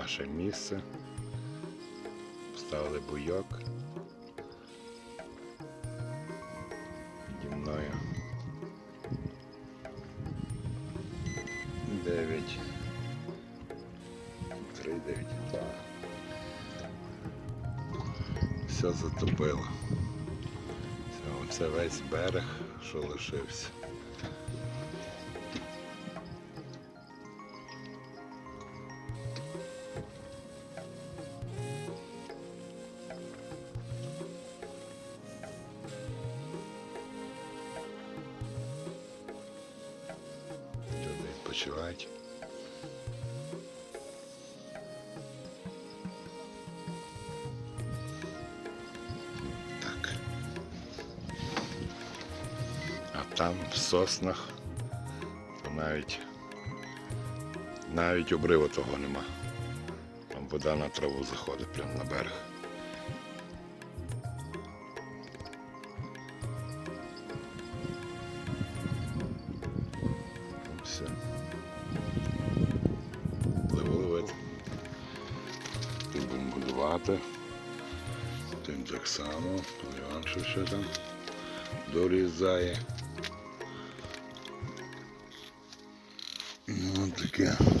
наше місце. Поставили буйок. Піді мною. Дев'ять. Три, дев'ять, два. Все затопило. Це, оце весь берег, що лишився. Там в соснах то навіть навіть обриву того нема. Там вода на траву заходить прямо на берег. Все. Пливу ловити. Будемо будувати. Тим так само. Іван ще там дорізає. Ну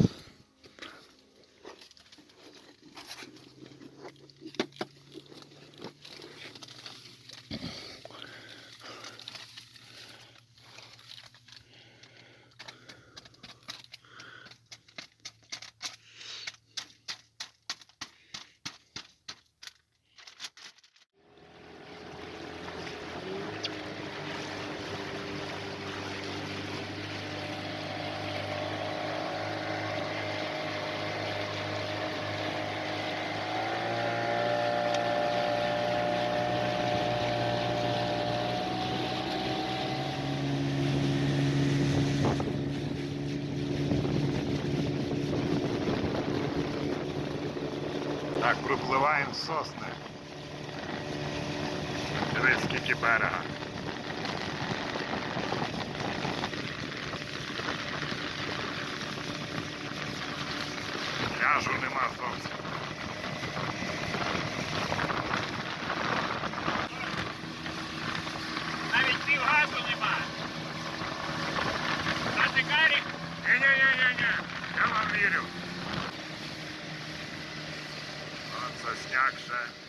Так, пропливаємо сосни. Дивись, скільки берега. Пляжу нема зовсім. Навіть півгазу нема. А ти карік? Ні-ні-ні-ні, я вам вірю. Оце сняг ще.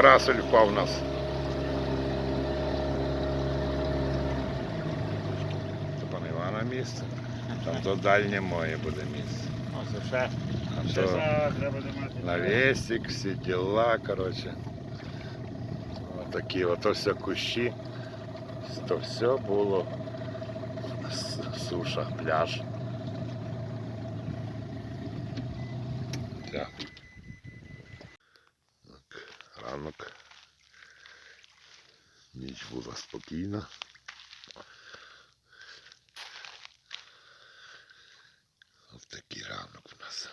Парасель впав у нас. Це пана Івана місце. Там то дальнє моє буде місце. О, це ще. А то навесик, всі діла, коротше. Отакі, ото все кущі. То все було суша, пляж. Так. Так, ранок. Ніч була спокійна. Ось такий ранок у нас.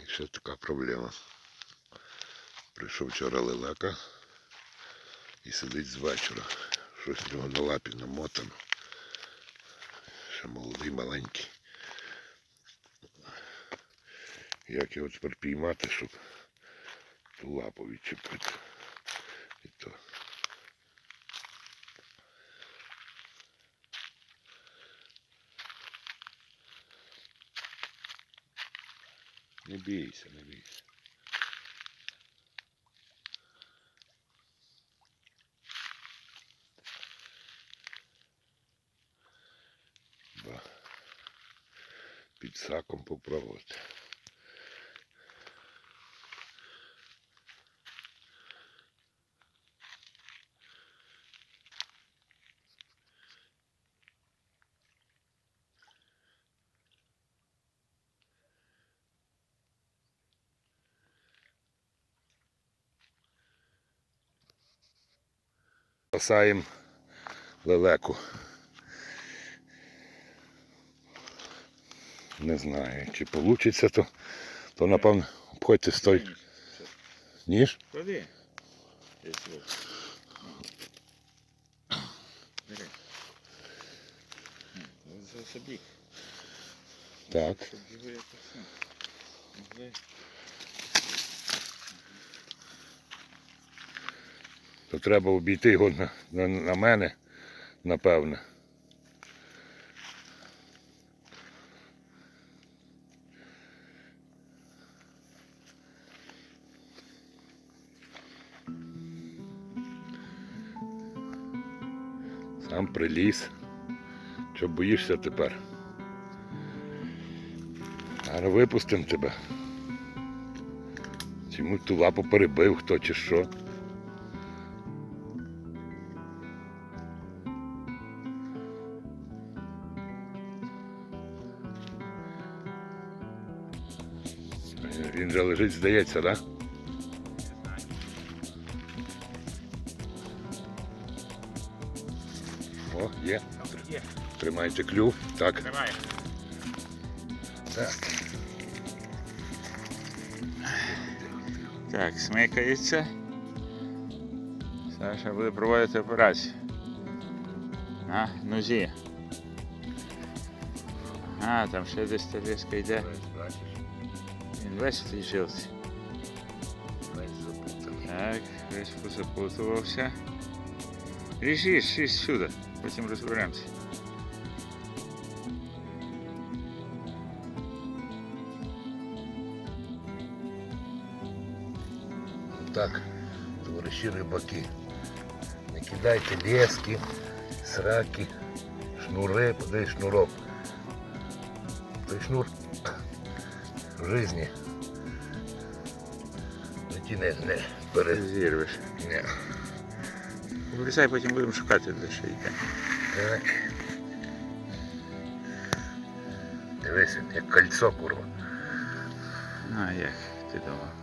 І ще така проблема. Прийшов вчора лелека і сидить з вечора. Щось в нього на лапі намотано. Ще молодий маленький. Як його тепер піймати, щоб ту лапу відчепити. І то. Не бійся, не бійся. Під саком попробувати. Спасаємо лелеку. Не знаю, чи вийде, то, то напевно обходьте стой. Ніж? Куди? Так. Щоб його якось. ну, могли. То треба обійти його на, на, на мене, напевне. Сам приліз. Що боїшся тепер? Зараз випустимо тебе. Чому ту лапу перебив хто чи що? Він же лежить, здається, так? Да? О, є. Є. Тримайте клюв. Так. Тримай. Так. Так, смикається. Саша буде проводити операцію. На нозі. А, там ще десь та диска йде. Він весь в цій жилці. Так, весь позапутувався. Ріжи, шість сюди, потім розберемося. Так, товариші рибаки. Не кидайте лески, сраки, шнури, подай шнурок. Той шнур в житті не не, не перед. Зірвеш. Не. Обрізай, потім будемо шукати, де ще йде. Так. Дивись, він, як кольцо курва. А, як ти думав?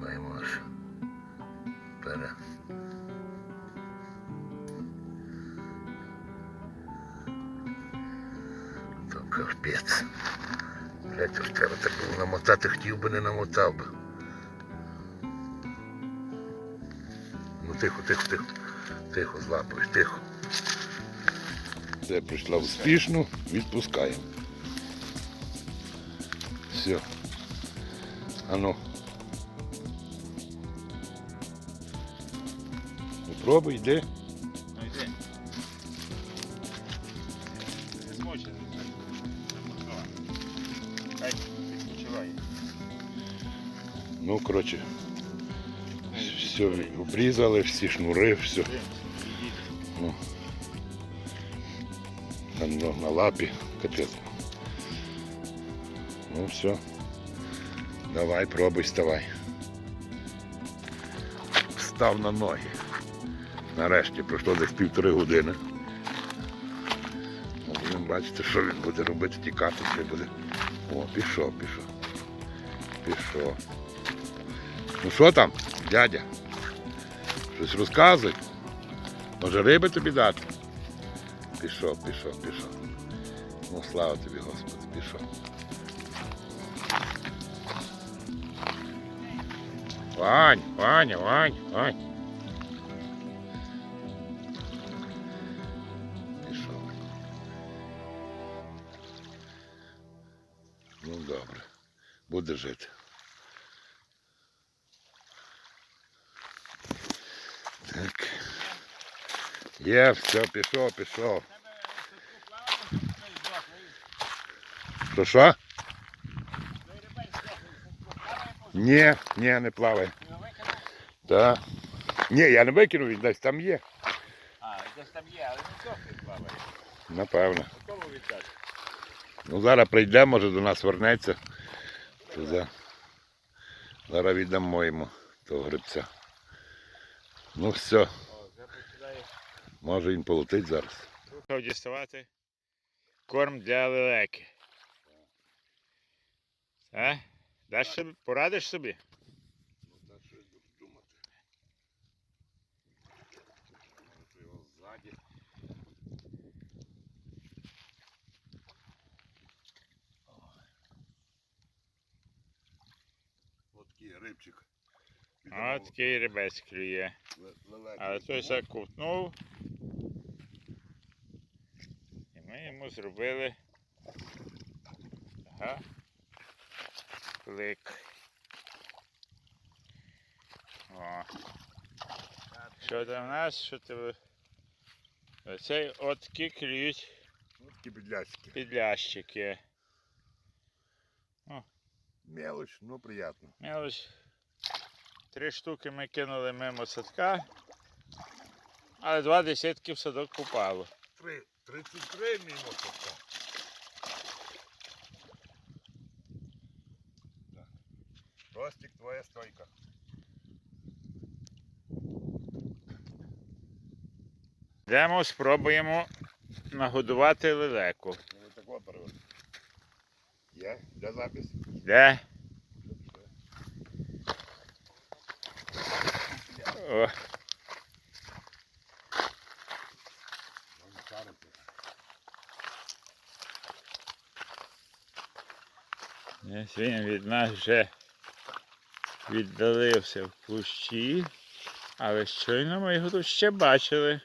Маємо аж пере. То капець. Блять, треба так було намотати, хотів би не намотав би. Ну тихо, тихо, тихо. Тихо, злапуєш, тихо. Це прийшла успішно, відпускаємо. Все. Ану. Попробуй, йди. Коротше, все обрізали, всі шнури, все. Ну, на, лапі, капець. Ну все. Давай, пробуй, вставай. Встав на ноги. Нарешті пройшло десь півтори години. А Будемо бачити, що він буде робити, тікати буде. О, пішов, пішов. Пішов. Ну що там, дядя? Щось розказуй. Може риби тобі дати? Пішов, пішов, пішов. Ну, слава тобі, Господи, пішов. Вань, Ваня, Вань, Вань. Пішов. Ну добре. Буде жити. Так. Є, все, пішов, пішов. То що? Ні, ні, не плаває. Так. Ні, я не викинув, він десь там є. А, десь там є, але не плаває. Напевно. Ну зараз прийде, може до нас вернеться. То за... Зараз віддамо йому того грибця. Ну все. Може він полетить зараз. Почав діставати корм для лелеки. А? Даш собі, порадиш собі? Ну так що думати. Його ззаді. Вот такий рибчик. О, такий рибець клює. Але той закутнув. І ми йому зробили. Ага. Клик. О. Що там у нас? Що ти? Оцей от такі клюють Такі підляські. підлящики. Мелочь, ну приятно. Ми ось три штуки ми кинули мимо садка, але два десятки в садок купало. Три, 33 мінус оце. Так. Ростик, твоя стойка. Йдемо, спробуємо нагодувати лелеку. Ну, так от перевод. Є? Де запис? Де? О, він від нас вже віддалився в кущі, але щойно ми його тут ще бачили.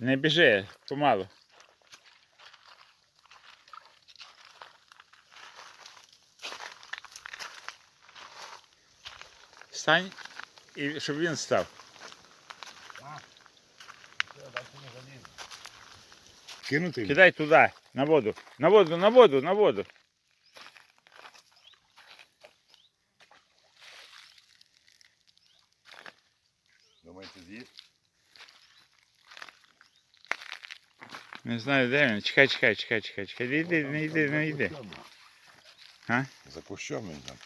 Не біжи, помалу. Стань і щоб він став. Кинути? Кидай туди, на воду. На воду, на воду, на воду. Думаєте, з'їсть? Не знаю, де він. Чекай, чекай, чекай, чекай, чекай. Не йди, не йди, не йди. А? За кущом він там.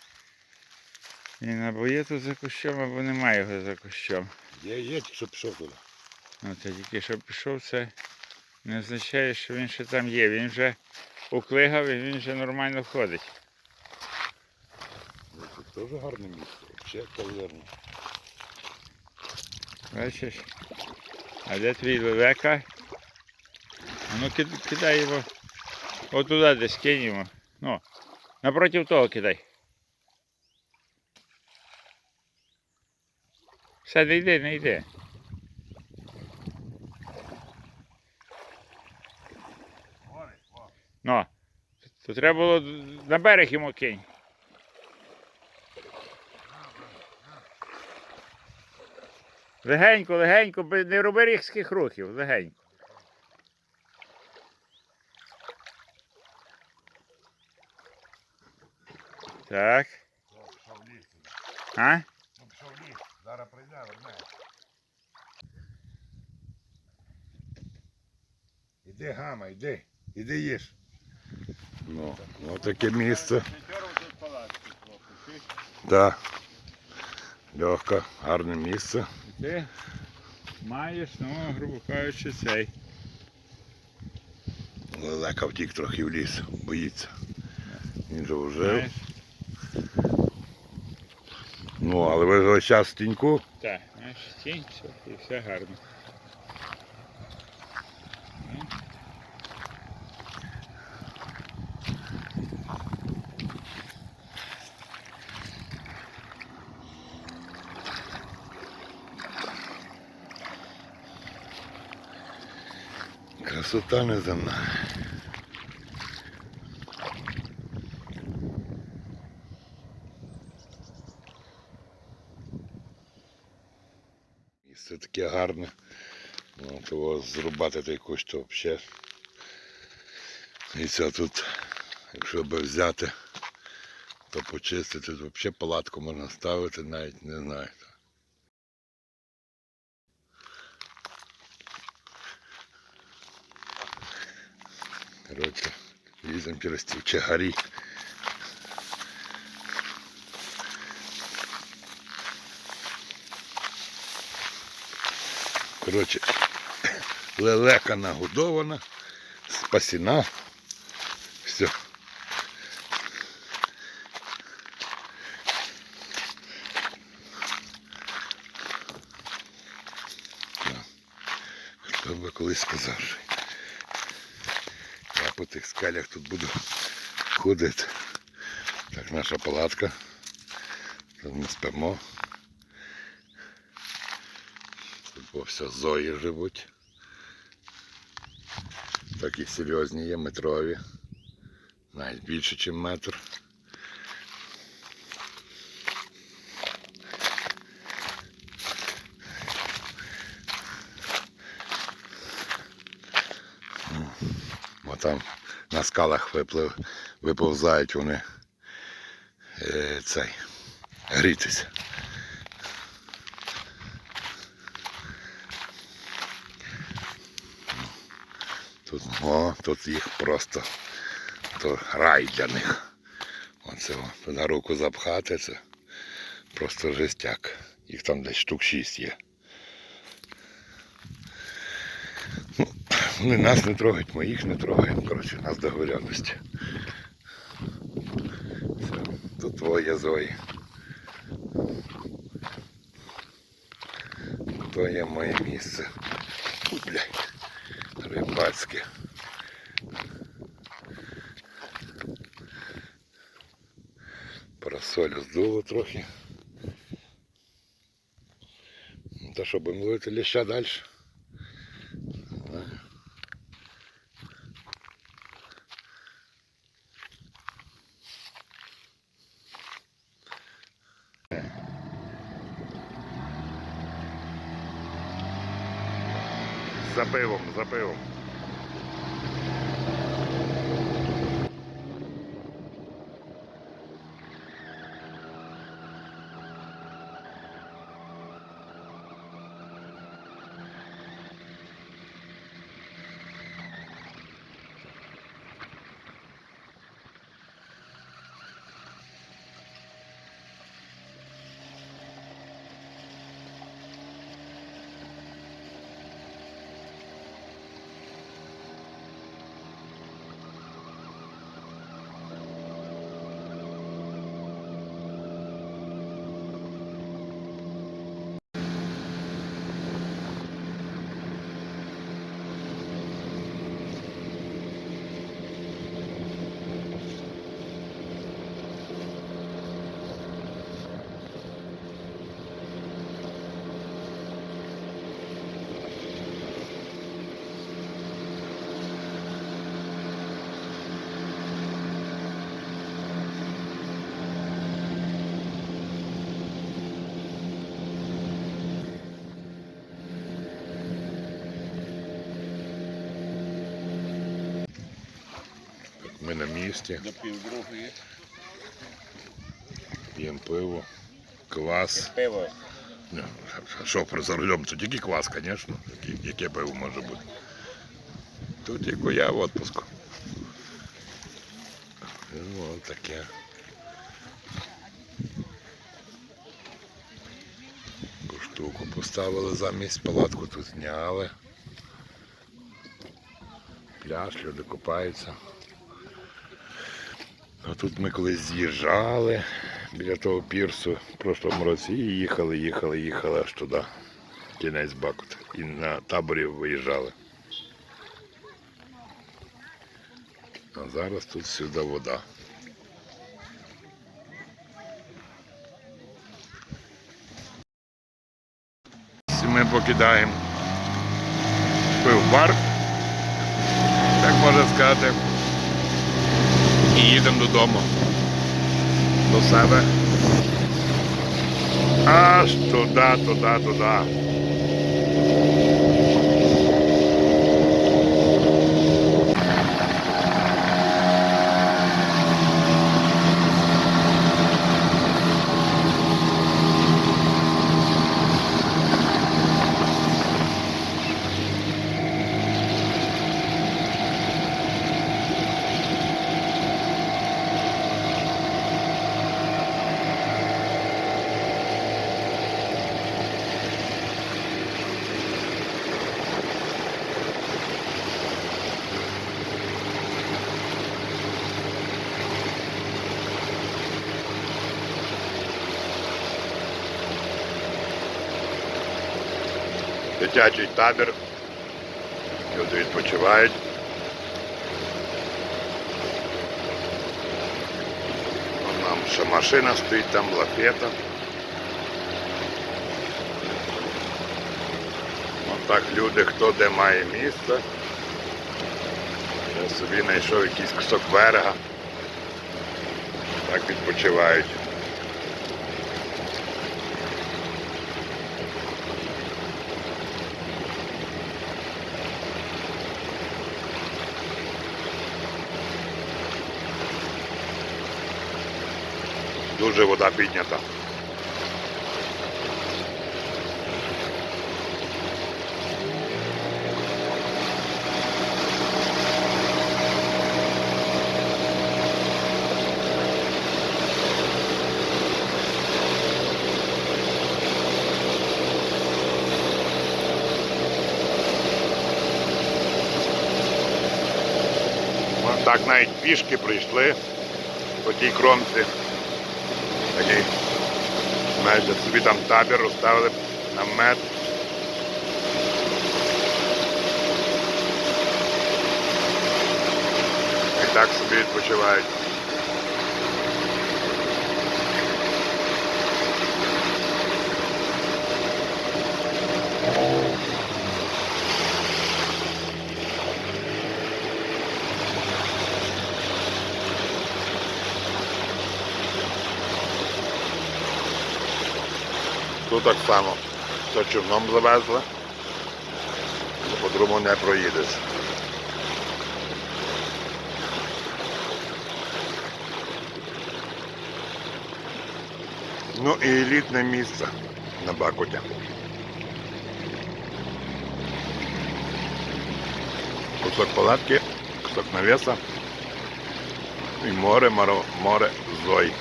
Він або є тут за кущом, або немає його за кущом. Є, є, тільки що пішов туди. Ну, то тільки що пішов, це не означає, що він ще там є. Він вже уклигав і він вже нормально ходить. Ну, Тут теж гарне місце. Взагалі кав'ярня. Бачиш? А де твій лелека? А ну кидай його. Отуди десь кинь його. Ну, напротив того кидай. Все, не йди, не йди. Ну, то треба було на берег йому кинь. Легенько, легенько, не роби різких рухів, легенько. Так. А? Ну, пішов в ліс. Зараз прийде, верне. Іди, гама, іди. Іди їж. Ну, ну таке місце. Так. Легко, гарне місце. Ти маєш, ну, грубо кажучи, цей. Лелека втік трохи в ліс, боїться. Він же вже. Ну, але ви ось час в тіньку. Так, знаєш, тінь, все, і все гарно. Красота неземна. Місце таке гарне. Ну, того зрубати той кущ, то взагалі. І це тут, якщо би взяти, то почистити, то взагалі палатку можна ставити, навіть не знаю. Коротше, ліземо через ці чагарі. Коротше, лелека нагодована, спасена. Все. Хто би колись сказав, тих скелях тут буду ходити. Так, наша палатка. Тут ми спимо. Тут все зої живуть. Такі серйозні є, метрові. Навіть більше, ніж метр. Бо там на скалах виплив, виповзають вони е, цей, грітися. Тут, о, тут їх просто то рай для них. Оце о, туди руку запхати, це просто жестяк. Їх там десь штук шість є. Вони нас не трогають, ми їх не трогаємо. Коротше, у нас договоренності. Все, тут твоє зої. То є моє місце. Блядь, рибацьке. Парасолю здуло трохи. Ну, Та що, будемо ловити ліща далі? За пивом, До півдругої. п'ємо пиво, квас. Пиво. Що за рулем? Тут тільки квас, звісно. Яке, пиво може бути. Тут тільки я в відпуску. Ну, от таке. Штуку поставили замість палатку, тут зняли. Пляж, люди купаються. А тут ми колись з'їжджали біля того пірсу в прошлому році і їхали, їхали, їхали аж туди. Кінець Бакут. І на таборі виїжджали. А зараз тут всюди вода. Ми покидаємо пив-бар, так можна сказати. І їдемо додому. До себе. Аж туди, туди, туди. дитячий табір. Люди відпочивають. Нам ще машина стоїть, там лафета. Отак люди, хто де має місце. Я собі знайшов якийсь кусок берега. Так відпочивають. Дуже вода піднята. Так навіть пішки прийшли по тій кромці. Такий майже собі там табір розставили намет. І так собі відпочивають. Тут так само. Все човном завезли. По-другому не проїдеш. Ну і елітне місце на Бакуті. Кусок палатки, кусок навеса і море, море, море зой,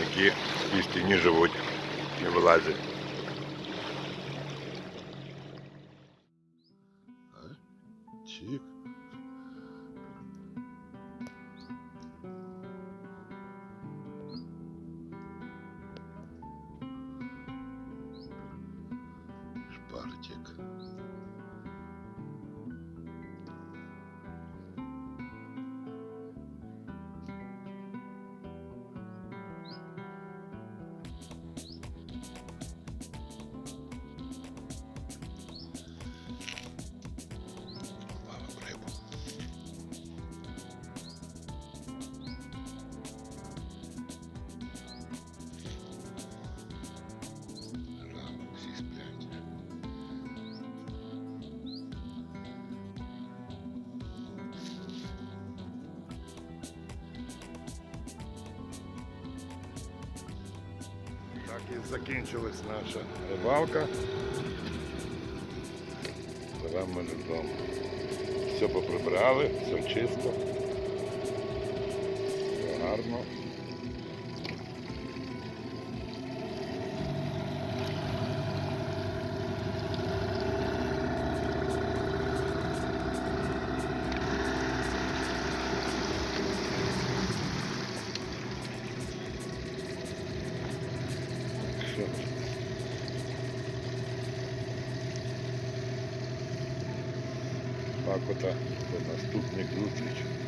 які в тій стіні живуть і вилазять. І закінчилась наша рибалка. Зараз ми додому. Все поприбрали, все чисто. Все гарно. Що? Пакота до наступних зустріч.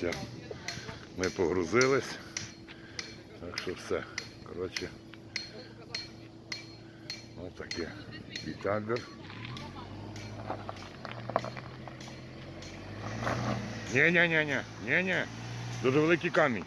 Все. Ми погрузились. Так що все. Коротше. Ось таке. Бітагер. Ні-ні-ні-ні. Ні-ні. Дуже великий камінь.